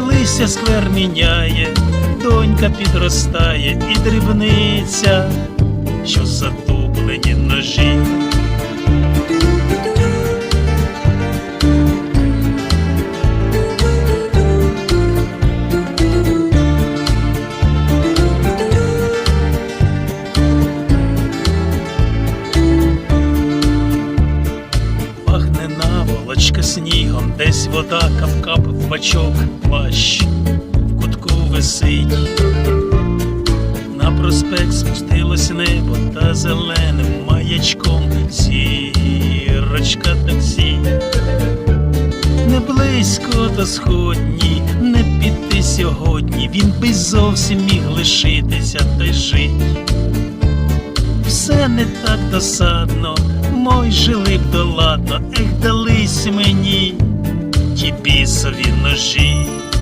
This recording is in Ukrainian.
листя сквер міняє, донька підростає і дрібниця, що затуплені ножі. Наволочка снігом, десь вода кап-кап в бачок, плащ в кутку висить. На проспект спустилось небо та зеленим маячком зірочка таксі. Не близько до сходні, не піти сьогодні. Він би зовсім міг лишитися та й жить все не так досадно, мой жили б доладно, ех дались мені ті бісові ножі.